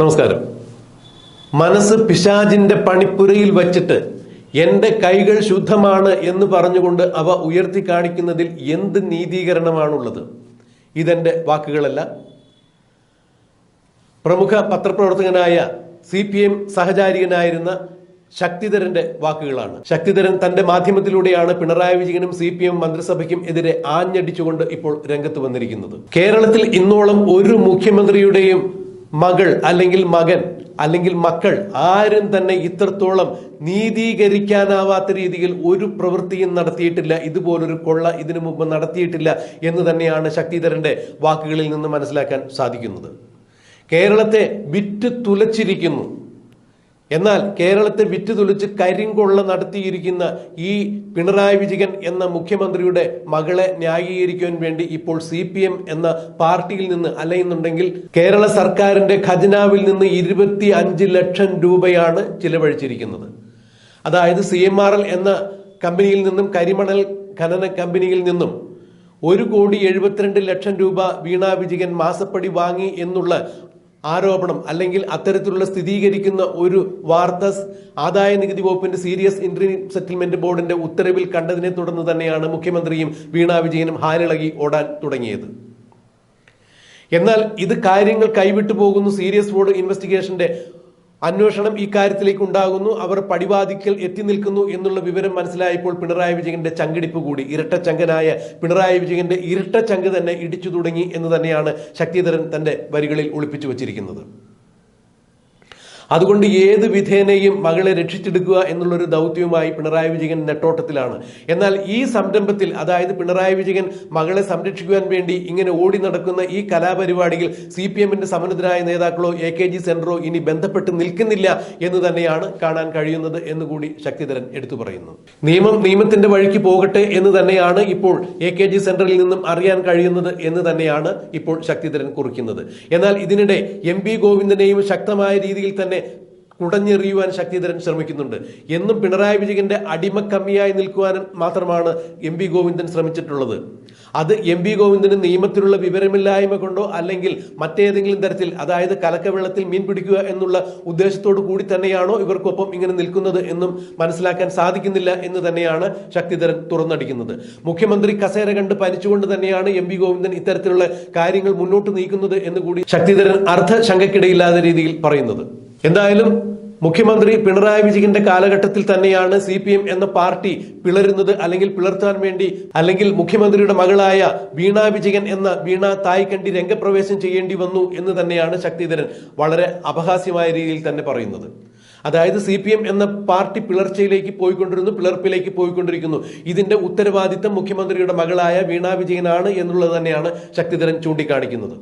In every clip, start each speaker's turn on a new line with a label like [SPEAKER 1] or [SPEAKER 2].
[SPEAKER 1] നമസ്കാരം മനസ്സ് പിശാജിന്റെ പണിപ്പുരയിൽ വച്ചിട്ട് എന്റെ കൈകൾ ശുദ്ധമാണ് എന്ന് പറഞ്ഞുകൊണ്ട് അവ ഉയർത്തി കാണിക്കുന്നതിൽ എന്ത് നീതീകരണമാണുള്ളത് ഇതെന്റെ വാക്കുകളല്ല പ്രമുഖ പത്രപ്രവർത്തകനായ സി പി എം സഹചാരികനായിരുന്ന ശക്തിധരന്റെ വാക്കുകളാണ് ശക്തിധരൻ തന്റെ മാധ്യമത്തിലൂടെയാണ് പിണറായി വിജയനും സി പി എം മന്ത്രിസഭയ്ക്കും എതിരെ ആഞ്ഞടിച്ചുകൊണ്ട് ഇപ്പോൾ രംഗത്ത് വന്നിരിക്കുന്നത് കേരളത്തിൽ ഇന്നോളം ഒരു മുഖ്യമന്ത്രിയുടെയും മകൾ അല്ലെങ്കിൽ മകൻ അല്ലെങ്കിൽ മക്കൾ ആരും തന്നെ ഇത്രത്തോളം നീതീകരിക്കാനാവാത്ത രീതിയിൽ ഒരു പ്രവൃത്തിയും നടത്തിയിട്ടില്ല ഇതുപോലൊരു കൊള്ള ഇതിനു മുമ്പ് നടത്തിയിട്ടില്ല എന്ന് തന്നെയാണ് ശക്തിധരന്റെ വാക്കുകളിൽ നിന്ന് മനസ്സിലാക്കാൻ സാധിക്കുന്നത് കേരളത്തെ വിറ്റ് തുലച്ചിരിക്കുന്നു എന്നാൽ കേരളത്തെ വിറ്റുതുളിച്ച് കരിങ്കൊള്ള നടത്തിയിരിക്കുന്ന ഈ പിണറായി വിജയൻ എന്ന മുഖ്യമന്ത്രിയുടെ മകളെ ന്യായീകരിക്കാൻ വേണ്ടി ഇപ്പോൾ സി എന്ന പാർട്ടിയിൽ നിന്ന് അലയുന്നുണ്ടെങ്കിൽ കേരള സർക്കാരിന്റെ ഖജനാവിൽ നിന്ന് ഇരുപത്തി ലക്ഷം രൂപയാണ് ചിലവഴിച്ചിരിക്കുന്നത് അതായത് സി എന്ന കമ്പനിയിൽ നിന്നും കരിമണൽ ഖനന കമ്പനിയിൽ നിന്നും ഒരു കോടി എഴുപത്തിരണ്ട് ലക്ഷം രൂപ വീണാ വിജയൻ മാസപ്പടി വാങ്ങി എന്നുള്ള ആരോപണം അല്ലെങ്കിൽ അത്തരത്തിലുള്ള സ്ഥിരീകരിക്കുന്ന ഒരു വാർത്ത ആദായ നികുതി വകുപ്പിന്റെ സീരിയസ് ഇൻട്രീം സെറ്റിൽമെന്റ് ബോർഡിന്റെ ഉത്തരവിൽ കണ്ടതിനെ തുടർന്ന് തന്നെയാണ് മുഖ്യമന്ത്രിയും വീണ വിജയനും ഹാലിളകി ഓടാൻ തുടങ്ങിയത് എന്നാൽ ഇത് കാര്യങ്ങൾ കൈവിട്ടു പോകുന്നു സീരിയസ് ബോർഡ് ഇൻവെസ്റ്റിഗേഷന്റെ അന്വേഷണം ഇക്കാര്യത്തിലേക്ക് ഉണ്ടാകുന്നു അവർ പടിവാദിക്കൽ എത്തി നിൽക്കുന്നു എന്നുള്ള വിവരം മനസ്സിലായപ്പോൾ പിണറായി വിജയന്റെ ചങ്കിടിപ്പ് കൂടി ചങ്കനായ പിണറായി വിജയന്റെ ചങ്ക് തന്നെ ഇടിച്ചു തുടങ്ങി എന്ന് തന്നെയാണ് ശക്തിധരൻ തന്റെ വരികളിൽ ഒളിപ്പിച്ചു വച്ചിരിക്കുന്നത് അതുകൊണ്ട് ഏത് വിധേനയും മകളെ രക്ഷിച്ചെടുക്കുക എന്നുള്ളൊരു ദൗത്യവുമായി പിണറായി വിജയൻ നെട്ടോട്ടത്തിലാണ് എന്നാൽ ഈ സംരംഭത്തിൽ അതായത് പിണറായി വിജയൻ മകളെ സംരക്ഷിക്കുവാൻ വേണ്ടി ഇങ്ങനെ ഓടി നടക്കുന്ന ഈ കലാപരിപാടിയിൽ സി പി എമ്മിന്റെ സമന്നതരായ നേതാക്കളോ എ കെ ജി സെന്ററോ ഇനി ബന്ധപ്പെട്ട് നിൽക്കുന്നില്ല എന്ന് തന്നെയാണ് കാണാൻ കഴിയുന്നത് എന്ന് കൂടി ശക്തിധരൻ എടുത്തു പറയുന്നു നിയമം നിയമത്തിന്റെ വഴിക്ക് പോകട്ടെ എന്ന് തന്നെയാണ് ഇപ്പോൾ എ കെ ജി സെന്ററിൽ നിന്നും അറിയാൻ കഴിയുന്നത് എന്ന് തന്നെയാണ് ഇപ്പോൾ ശക്തിധരൻ കുറിക്കുന്നത് എന്നാൽ ഇതിനിടെ എം പി ഗോവിന്ദനെയും ശക്തമായ രീതിയിൽ തന്നെ കുടഞ്ഞെറിയുവാൻ ശക്തിധരൻ ശ്രമിക്കുന്നുണ്ട് എന്നും പിണറായി വിജയന്റെ കമ്മിയായി നിൽക്കുവാൻ മാത്രമാണ് എം പി ഗോവിന്ദൻ ശ്രമിച്ചിട്ടുള്ളത് അത് എം പി ഗോവിന്ദന് നിയമത്തിലുള്ള വിവരമില്ലായ്മ കൊണ്ടോ അല്ലെങ്കിൽ മറ്റേതെങ്കിലും തരത്തിൽ അതായത് കലക്കവെള്ളത്തിൽ മീൻ പിടിക്കുക എന്നുള്ള ഉദ്ദേശത്തോടു കൂടി തന്നെയാണോ ഇവർക്കൊപ്പം ഇങ്ങനെ നിൽക്കുന്നത് എന്നും മനസ്സിലാക്കാൻ സാധിക്കുന്നില്ല എന്ന് തന്നെയാണ് ശക്തിധരൻ തുറന്നടിക്കുന്നത് മുഖ്യമന്ത്രി കസേര കണ്ട് പരിച്ചുകൊണ്ട് തന്നെയാണ് എം പി ഗോവിന്ദൻ ഇത്തരത്തിലുള്ള കാര്യങ്ങൾ മുന്നോട്ട് നീക്കുന്നത് എന്ന് കൂടി ശക്തിധരൻ അർത്ഥ ശങ്കക്കിടയില്ലാത്ത രീതിയിൽ പറയുന്നത് എന്തായാലും മുഖ്യമന്ത്രി പിണറായി വിജയന്റെ കാലഘട്ടത്തിൽ തന്നെയാണ് സി പി എം എന്ന പാർട്ടി പിളരുന്നത് അല്ലെങ്കിൽ പിളർത്താൻ വേണ്ടി അല്ലെങ്കിൽ മുഖ്യമന്ത്രിയുടെ മകളായ വീണ വിജയൻ എന്ന വീണ തായ്ക്കണ്ടി രംഗപ്രവേശം ചെയ്യേണ്ടി വന്നു എന്ന് തന്നെയാണ് ശക്തിധരൻ വളരെ അപഹാസ്യമായ രീതിയിൽ തന്നെ പറയുന്നത് അതായത് സി പി എം എന്ന പാർട്ടി പിളർച്ചയിലേക്ക് പോയിക്കൊണ്ടിരുന്നു പിളർപ്പിലേക്ക് പോയിക്കൊണ്ടിരിക്കുന്നു ഇതിന്റെ ഉത്തരവാദിത്തം മുഖ്യമന്ത്രിയുടെ മകളായ വീണ വിജയനാണ് എന്നുള്ളത് തന്നെയാണ് ശക്തിധരൻ ചൂണ്ടിക്കാണിക്കുന്നത്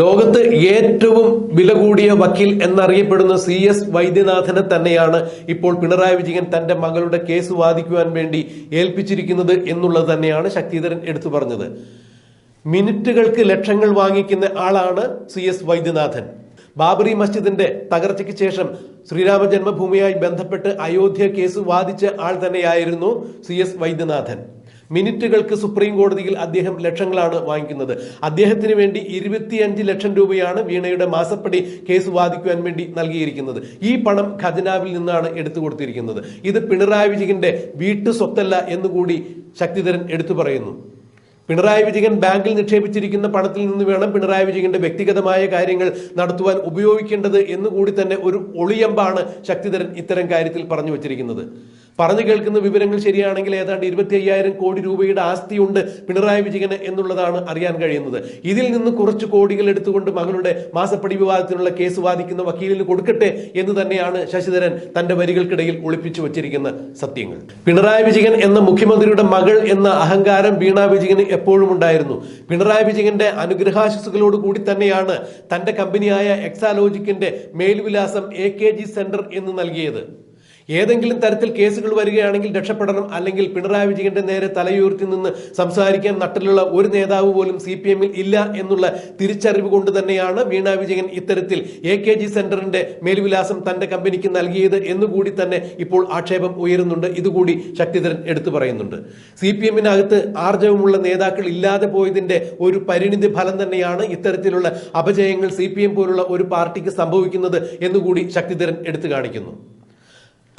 [SPEAKER 1] ലോകത്ത് ഏറ്റവും വില കൂടിയ വക്കീൽ എന്നറിയപ്പെടുന്ന സി എസ് വൈദ്യനാഥനെ തന്നെയാണ് ഇപ്പോൾ പിണറായി വിജയൻ തന്റെ മകളുടെ കേസ് വാദിക്കുവാൻ വേണ്ടി ഏൽപ്പിച്ചിരിക്കുന്നത് എന്നുള്ളത് തന്നെയാണ് ശക്തിധരൻ എടുത്തു പറഞ്ഞത് മിനിറ്റുകൾക്ക് ലക്ഷങ്ങൾ വാങ്ങിക്കുന്ന ആളാണ് സി എസ് വൈദ്യനാഥൻ ബാബറി മസ്ജിദിന്റെ തകർച്ചയ്ക്ക് ശേഷം ശ്രീരാമ ജന്മഭൂമിയായി ബന്ധപ്പെട്ട് അയോധ്യ കേസ് വാദിച്ച ആൾ തന്നെയായിരുന്നു സി എസ് വൈദ്യനാഥൻ മിനിറ്റുകൾക്ക് സുപ്രീം കോടതിയിൽ അദ്ദേഹം ലക്ഷങ്ങളാണ് വാങ്ങിക്കുന്നത് അദ്ദേഹത്തിന് വേണ്ടി ഇരുപത്തിയഞ്ച് ലക്ഷം രൂപയാണ് വീണയുടെ മാസപ്പടി കേസ് വാദിക്കുവാൻ വേണ്ടി നൽകിയിരിക്കുന്നത് ഈ പണം ഖജനാവിൽ നിന്നാണ് എടുത്തു കൊടുത്തിരിക്കുന്നത് ഇത് പിണറായി വിജയന്റെ വീട്ടു സ്വത്തല്ല എന്നുകൂടി ശക്തിധരൻ എടുത്തു പറയുന്നു പിണറായി വിജയൻ ബാങ്കിൽ നിക്ഷേപിച്ചിരിക്കുന്ന പണത്തിൽ നിന്ന് വേണം പിണറായി വിജയന്റെ വ്യക്തിഗതമായ കാര്യങ്ങൾ നടത്തുവാൻ ഉപയോഗിക്കേണ്ടത് എന്നുകൂടി തന്നെ ഒരു ഒളിയമ്പാണ് ശക്തിധരൻ ഇത്തരം കാര്യത്തിൽ പറഞ്ഞു വച്ചിരിക്കുന്നത് പറഞ്ഞു കേൾക്കുന്ന വിവരങ്ങൾ ശരിയാണെങ്കിൽ ഏതാണ്ട് ഇരുപത്തി അയ്യായിരം കോടി രൂപയുടെ ആസ്തിയുണ്ട് പിണറായി വിജയന് എന്നുള്ളതാണ് അറിയാൻ കഴിയുന്നത് ഇതിൽ നിന്ന് കുറച്ച് കോടികൾ എടുത്തുകൊണ്ട് മകളുടെ മാസപ്പടി വിവാദത്തിനുള്ള കേസ് വാദിക്കുന്ന വക്കീലിന് കൊടുക്കട്ടെ എന്ന് തന്നെയാണ് ശശിധരൻ തന്റെ വരികൾക്കിടയിൽ ഒളിപ്പിച്ചു വച്ചിരിക്കുന്ന സത്യങ്ങൾ പിണറായി വിജയൻ എന്ന മുഖ്യമന്ത്രിയുടെ മകൾ എന്ന അഹങ്കാരം വീണ വിജയന് എപ്പോഴും ഉണ്ടായിരുന്നു പിണറായി വിജയന്റെ അനുഗ്രഹാശിസുകളോട് കൂടി തന്നെയാണ് തന്റെ കമ്പനിയായ എക്സാലോജിക്കിന്റെ മേൽവിലാസം എ കെ ജി സെന്റർ എന്ന് നൽകിയത് ഏതെങ്കിലും തരത്തിൽ കേസുകൾ വരികയാണെങ്കിൽ രക്ഷപ്പെടണം അല്ലെങ്കിൽ പിണറായി വിജയന്റെ നേരെ തലയുയർത്തി നിന്ന് സംസാരിക്കാൻ നട്ടിലുള്ള ഒരു നേതാവ് പോലും സി പി എമ്മിൽ ഇല്ല എന്നുള്ള തിരിച്ചറിവ് കൊണ്ട് തന്നെയാണ് വീണ വിജയൻ ഇത്തരത്തിൽ എ കെ ജി സെന്ററിന്റെ മേൽവിലാസം തന്റെ കമ്പനിക്ക് നൽകിയത് എന്നുകൂടി തന്നെ ഇപ്പോൾ ആക്ഷേപം ഉയരുന്നുണ്ട് ഇതുകൂടി ശക്തിധരൻ എടുത്തു പറയുന്നുണ്ട് സി പി എമ്മിനകത്ത് ആർജവമുള്ള നേതാക്കൾ ഇല്ലാതെ പോയതിന്റെ ഒരു പരിണിതി ഫലം തന്നെയാണ് ഇത്തരത്തിലുള്ള അപജയങ്ങൾ സി പി എം പോലുള്ള ഒരു പാർട്ടിക്ക് സംഭവിക്കുന്നത് എന്നുകൂടി ശക്തിധരൻ എടുത്തു കാണിക്കുന്നു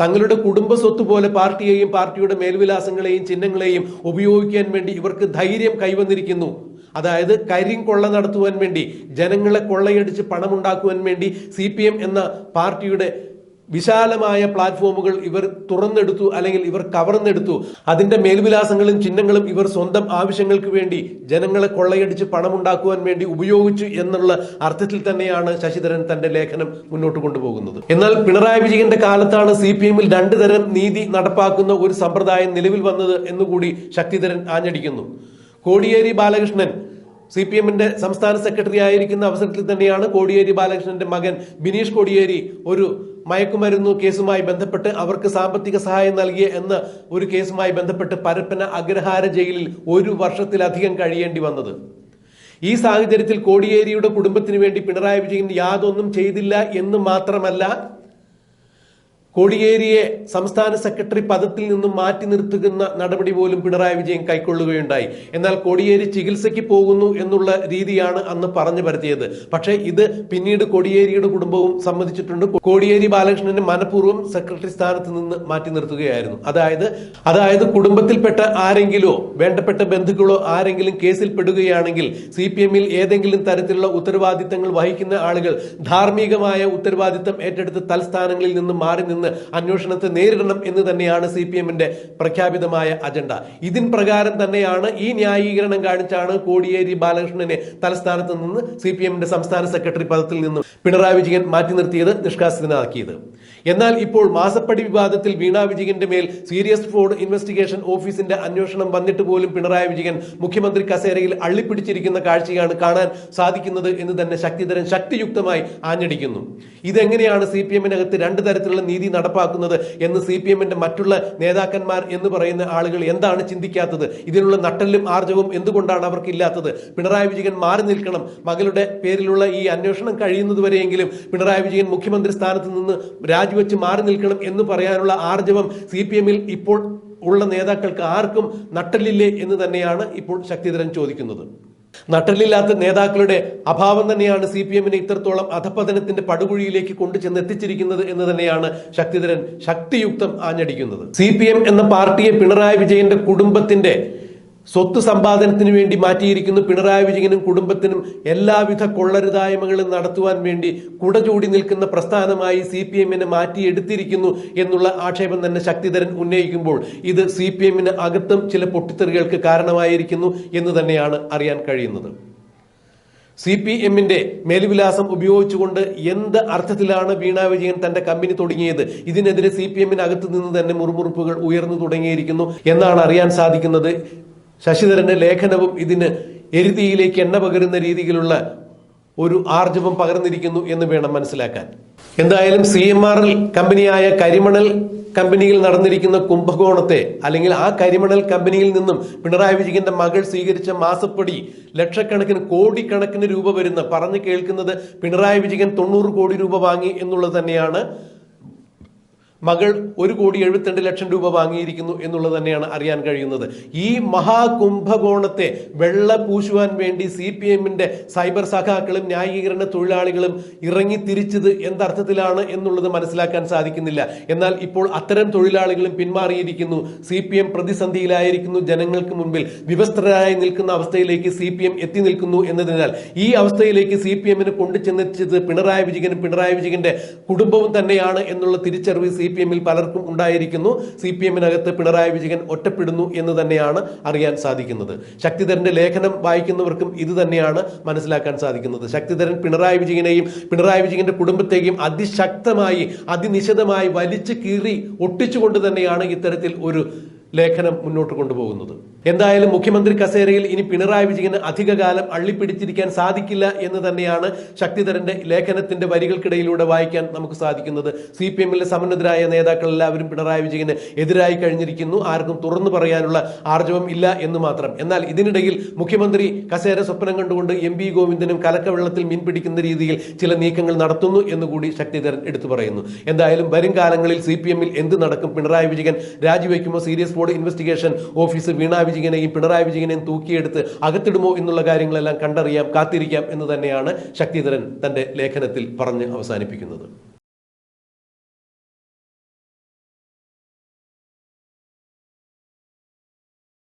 [SPEAKER 1] തങ്ങളുടെ കുടുംബ സ്വത്ത് പോലെ പാർട്ടിയെയും പാർട്ടിയുടെ മേൽവിലാസങ്ങളെയും ചിഹ്നങ്ങളെയും ഉപയോഗിക്കാൻ വേണ്ടി ഇവർക്ക് ധൈര്യം കൈവന്നിരിക്കുന്നു അതായത് കരിങ്കൊള്ള നടത്തുവാൻ വേണ്ടി ജനങ്ങളെ കൊള്ളയടിച്ച് പണമുണ്ടാക്കുവാൻ വേണ്ടി സി എന്ന പാർട്ടിയുടെ വിശാലമായ പ്ലാറ്റ്ഫോമുകൾ ഇവർ തുറന്നെടുത്തു അല്ലെങ്കിൽ ഇവർ കവർന്നെടുത്തു അതിന്റെ മേൽവിലാസങ്ങളും ചിഹ്നങ്ങളും ഇവർ സ്വന്തം ആവശ്യങ്ങൾക്ക് വേണ്ടി ജനങ്ങളെ കൊള്ളയടിച്ച് പണമുണ്ടാക്കുവാൻ വേണ്ടി ഉപയോഗിച്ചു എന്നുള്ള അർത്ഥത്തിൽ തന്നെയാണ് ശശിധരൻ തന്റെ ലേഖനം മുന്നോട്ട് കൊണ്ടുപോകുന്നത് എന്നാൽ പിണറായി വിജയന്റെ കാലത്താണ് സി പി എമ്മിൽ രണ്ടു തരം നീതി നടപ്പാക്കുന്ന ഒരു സമ്പ്രദായം നിലവിൽ വന്നത് എന്നുകൂടി ശക്തിധരൻ ആഞ്ഞടിക്കുന്നു കോടിയേരി ബാലകൃഷ്ണൻ സി പി എമ്മിന്റെ സംസ്ഥാന സെക്രട്ടറി ആയിരിക്കുന്ന അവസരത്തിൽ തന്നെയാണ് കോടിയേരി ബാലകൃഷ്ണന്റെ മകൻ ബിനീഷ് കോടിയേരി ഒരു മയക്കുമരുന്നു കേസുമായി ബന്ധപ്പെട്ട് അവർക്ക് സാമ്പത്തിക സഹായം നൽകിയ എന്ന ഒരു കേസുമായി ബന്ധപ്പെട്ട് പരപ്പന അഗ്രഹാര ജയിലിൽ ഒരു വർഷത്തിലധികം കഴിയേണ്ടി വന്നത് ഈ സാഹചര്യത്തിൽ കോടിയേരിയുടെ കുടുംബത്തിന് വേണ്ടി പിണറായി വിജയൻ യാതൊന്നും ചെയ്തില്ല എന്ന് മാത്രമല്ല കോടിയേരിയെ സംസ്ഥാന സെക്രട്ടറി പദത്തിൽ നിന്നും മാറ്റി നിർത്തുന്ന നടപടി പോലും പിണറായി വിജയൻ കൈക്കൊള്ളുകയുണ്ടായി എന്നാൽ കോടിയേരി ചികിത്സയ്ക്ക് പോകുന്നു എന്നുള്ള രീതിയാണ് അന്ന് പറഞ്ഞു പരത്തിയത് പക്ഷേ ഇത് പിന്നീട് കോടിയേരിയുടെ കുടുംബവും സമ്മതിച്ചിട്ടുണ്ട് കോടിയേരി ബാലകൃഷ്ണനെ മനഃപൂർവ്വം സെക്രട്ടറി സ്ഥാനത്ത് നിന്ന് മാറ്റി നിർത്തുകയായിരുന്നു അതായത് അതായത് കുടുംബത്തിൽപ്പെട്ട ആരെങ്കിലോ വേണ്ടപ്പെട്ട ബന്ധുക്കളോ ആരെങ്കിലും കേസിൽ പെടുകയാണെങ്കിൽ സി പി എമ്മിൽ ഏതെങ്കിലും തരത്തിലുള്ള ഉത്തരവാദിത്തങ്ങൾ വഹിക്കുന്ന ആളുകൾ ധാർമ്മികമായ ഉത്തരവാദിത്തം ഏറ്റെടുത്ത് തൽസ്ഥാനങ്ങളിൽ നിന്ന് മാറി നിന്ന് അന്വേഷണത്തെ നേരിടണം എന്ന് തന്നെയാണ് സി പി എമ്മിന്റെ പ്രഖ്യാപിതമായ അജണ്ട ഇതിൻ പ്രകാരം തന്നെയാണ് ഈ ന്യായീകരണം കാണിച്ചാണ് കോടിയേരി ബാലകൃഷ്ണനെ തലസ്ഥാനത്ത് നിന്ന് സി പി എമ്മിന്റെ സംസ്ഥാന സെക്രട്ടറി പദത്തിൽ നിന്നും പിണറായി വിജയൻ മാറ്റി നിർത്തിയത് നിഷ്കാസിതനാക്കിയത് എന്നാൽ ഇപ്പോൾ മാസപ്പടി വിവാദത്തിൽ വീണാ വിജയന്റെ മേൽ സീരിയസ് ഫ്രോഡ് ഇൻവെസ്റ്റിഗേഷൻ ഓഫീസിന്റെ അന്വേഷണം വന്നിട്ട് പോലും പിണറായി വിജയൻ മുഖ്യമന്ത്രി കസേരയിൽ അള്ളിപ്പിടിച്ചിരിക്കുന്ന കാഴ്ചയാണ് കാണാൻ സാധിക്കുന്നത് എന്ന് തന്നെ ശക്തിധരൻ ശക്തിയുക്തമായി ആഞ്ഞടിക്കുന്നു ഇതെങ്ങനെയാണ് സി പി എമ്മിനകത്ത് രണ്ട് തരത്തിലുള്ള നീതി നടപ്പാക്കുന്നത് എന്ന് സി പി എമ്മിന്റെ മറ്റുള്ള നേതാക്കന്മാർ എന്ന് പറയുന്ന ആളുകൾ എന്താണ് ചിന്തിക്കാത്തത് ഇതിനുള്ള നട്ടലും ആർജവും എന്തുകൊണ്ടാണ് അവർക്കില്ലാത്തത് പിണറായി വിജയൻ മാറി നിൽക്കണം മകളുടെ പേരിലുള്ള ഈ അന്വേഷണം കഴിയുന്നതുവരെയെങ്കിലും പിണറായി വിജയൻ മുഖ്യമന്ത്രി സ്ഥാനത്ത് നിന്ന് രാജിവെച്ച് മാറി നിൽക്കണം എന്ന് പറയാനുള്ള ആർജവം സി പി എമ്മിൽ ഇപ്പോൾ ഉള്ള നേതാക്കൾക്ക് ആർക്കും നട്ടലില്ലേ എന്ന് തന്നെയാണ് ഇപ്പോൾ ശക്തിധരൻ ചോദിക്കുന്നത് നട്ടലില്ലാത്ത നേതാക്കളുടെ അഭാവം തന്നെയാണ് സി പി എമ്മിനെ ഇത്രത്തോളം അധപതനത്തിന്റെ പടുകുഴിയിലേക്ക് കൊണ്ടുചെന്ന് എത്തിച്ചിരിക്കുന്നത് എന്ന് തന്നെയാണ് ശക്തിധരൻ ശക്തിയുക്തം ആഞ്ഞടിക്കുന്നത് സി എന്ന പാർട്ടിയെ പിണറായി വിജയന്റെ കുടുംബത്തിന്റെ സ്വത്ത് സമ്പാദനത്തിന് വേണ്ടി മാറ്റിയിരിക്കുന്നു പിണറായി വിജയനും കുടുംബത്തിനും എല്ലാവിധ കൊള്ളരുതായ്മകളും നടത്തുവാൻ വേണ്ടി കുടചൂടി നിൽക്കുന്ന പ്രസ്ഥാനമായി സി പി എമ്മിനെ മാറ്റിയെടുത്തിരിക്കുന്നു എന്നുള്ള ആക്ഷേപം തന്നെ ശക്തിധരൻ ഉന്നയിക്കുമ്പോൾ ഇത് സി പി എമ്മിന് അകത്തും ചില പൊട്ടിത്തെറികൾക്ക് കാരണമായിരിക്കുന്നു എന്ന് തന്നെയാണ് അറിയാൻ കഴിയുന്നത് സി പി എമ്മിന്റെ മേൽവിലാസം ഉപയോഗിച്ചുകൊണ്ട് എന്ത് അർത്ഥത്തിലാണ് വീണ വിജയൻ തന്റെ കമ്പനി തുടങ്ങിയത് ഇതിനെതിരെ സി പി എമ്മിനകത്ത് നിന്ന് തന്നെ മുറുമുറുപ്പുകൾ ഉയർന്നു തുടങ്ങിയിരിക്കുന്നു എന്നാണ് അറിയാൻ സാധിക്കുന്നത് ശശിധരന്റെ ലേഖനവും ഇതിന് എരുതിയിലേക്ക് എണ്ണ പകരുന്ന രീതിയിലുള്ള ഒരു ആർജവം പകർന്നിരിക്കുന്നു എന്ന് വേണം മനസ്സിലാക്കാൻ എന്തായാലും സി എം ആർ കമ്പനിയായ കരിമണൽ കമ്പനിയിൽ നടന്നിരിക്കുന്ന കുംഭകോണത്തെ അല്ലെങ്കിൽ ആ കരിമണൽ കമ്പനിയിൽ നിന്നും പിണറായി വിജയന്റെ മകൾ സ്വീകരിച്ച മാസപ്പടി ലക്ഷക്കണക്കിന് കോടിക്കണക്കിന് രൂപ വരുന്ന പറഞ്ഞു കേൾക്കുന്നത് പിണറായി വിജയൻ തൊണ്ണൂറ് കോടി രൂപ വാങ്ങി എന്നുള്ളത് തന്നെയാണ് മകൾ ഒരു കോടി എഴുപത്തിരണ്ട് ലക്ഷം രൂപ വാങ്ങിയിരിക്കുന്നു എന്നുള്ളത് തന്നെയാണ് അറിയാൻ കഴിയുന്നത് ഈ മഹാകുംഭകോണത്തെ വെള്ള പൂശുവാൻ വേണ്ടി സി പി എമ്മിന്റെ സൈബർ സഖാക്കളും ന്യായീകരണ തൊഴിലാളികളും ഇറങ്ങി തിരിച്ചത് എന്തർത്ഥത്തിലാണ് എന്നുള്ളത് മനസ്സിലാക്കാൻ സാധിക്കുന്നില്ല എന്നാൽ ഇപ്പോൾ അത്തരം തൊഴിലാളികളും പിന്മാറിയിരിക്കുന്നു സി പി എം പ്രതിസന്ധിയിലായിരിക്കുന്നു ജനങ്ങൾക്ക് മുമ്പിൽ വിവസ്ത്രരായി നിൽക്കുന്ന അവസ്ഥയിലേക്ക് സി പി എം എത്തി നിൽക്കുന്നു എന്നതിനാൽ ഈ അവസ്ഥയിലേക്ക് സി പി എമ്മിന് കൊണ്ടുചെന്നെത്തിച്ചത് പിണറായി വിജയനും പിണറായി വിജയന്റെ കുടുംബവും തന്നെയാണ് എന്നുള്ള തിരിച്ചറിവ് സി പി എമ്മിൽ പലർക്കും ഉണ്ടായിരിക്കുന്നു സി പി എമ്മിനകത്ത് പിണറായി വിജയൻ ഒറ്റപ്പെടുന്നു എന്ന് തന്നെയാണ് അറിയാൻ സാധിക്കുന്നത് ശക്തിധരന്റെ ലേഖനം വായിക്കുന്നവർക്കും ഇത് തന്നെയാണ് മനസ്സിലാക്കാൻ സാധിക്കുന്നത് ശക്തിധരൻ പിണറായി വിജയനെയും പിണറായി വിജയന്റെ കുടുംബത്തെയും അതിശക്തമായി അതിനിശിതമായി വലിച്ചു കീറി ഒട്ടിച്ചുകൊണ്ട് തന്നെയാണ് ഇത്തരത്തിൽ ഒരു ലേഖനം മുന്നോട്ട് കൊണ്ടുപോകുന്നത് എന്തായാലും മുഖ്യമന്ത്രി കസേരയിൽ ഇനി പിണറായി വിജയന് അധികകാലം അള്ളിപ്പിടിച്ചിരിക്കാൻ സാധിക്കില്ല എന്ന് തന്നെയാണ് ശക്തിധരന്റെ ലേഖനത്തിന്റെ വരികൾക്കിടയിലൂടെ വായിക്കാൻ നമുക്ക് സാധിക്കുന്നത് സി പി എമ്മിലെ സമന്നതരായ നേതാക്കൾ എല്ലാവരും പിണറായി വിജയന് എതിരായി കഴിഞ്ഞിരിക്കുന്നു ആർക്കും തുറന്നു പറയാനുള്ള ആർജവം ഇല്ല എന്ന് മാത്രം എന്നാൽ ഇതിനിടയിൽ മുഖ്യമന്ത്രി കസേര സ്വപ്നം കണ്ടുകൊണ്ട് എം പി ഗോവിന്ദനും കലക്കവെള്ളത്തിൽ മീൻ പിടിക്കുന്ന രീതിയിൽ ചില നീക്കങ്ങൾ നടത്തുന്നു എന്നുകൂടി ശക്തിധരൻ എടുത്തു പറയുന്നു എന്തായാലും വരും കാലങ്ങളിൽ സി പി എമ്മിൽ എന്ത് നടക്കും പിണറായി വിജയൻ രാജിവെക്കുമോ serious board investigation office Veena വിജയനെയും പിണറായി വിജയനെയും തൂക്കിയെടുത്ത് അകത്തിടുമോ എന്നുള്ള കാര്യങ്ങളെല്ലാം കണ്ടറിയാം കാത്തിരിക്കാം എന്ന് തന്നെയാണ് ശക്തിധരൻ തൻ്റെ ലേഖനത്തിൽ പറഞ്ഞ് അവസാനിപ്പിക്കുന്നത്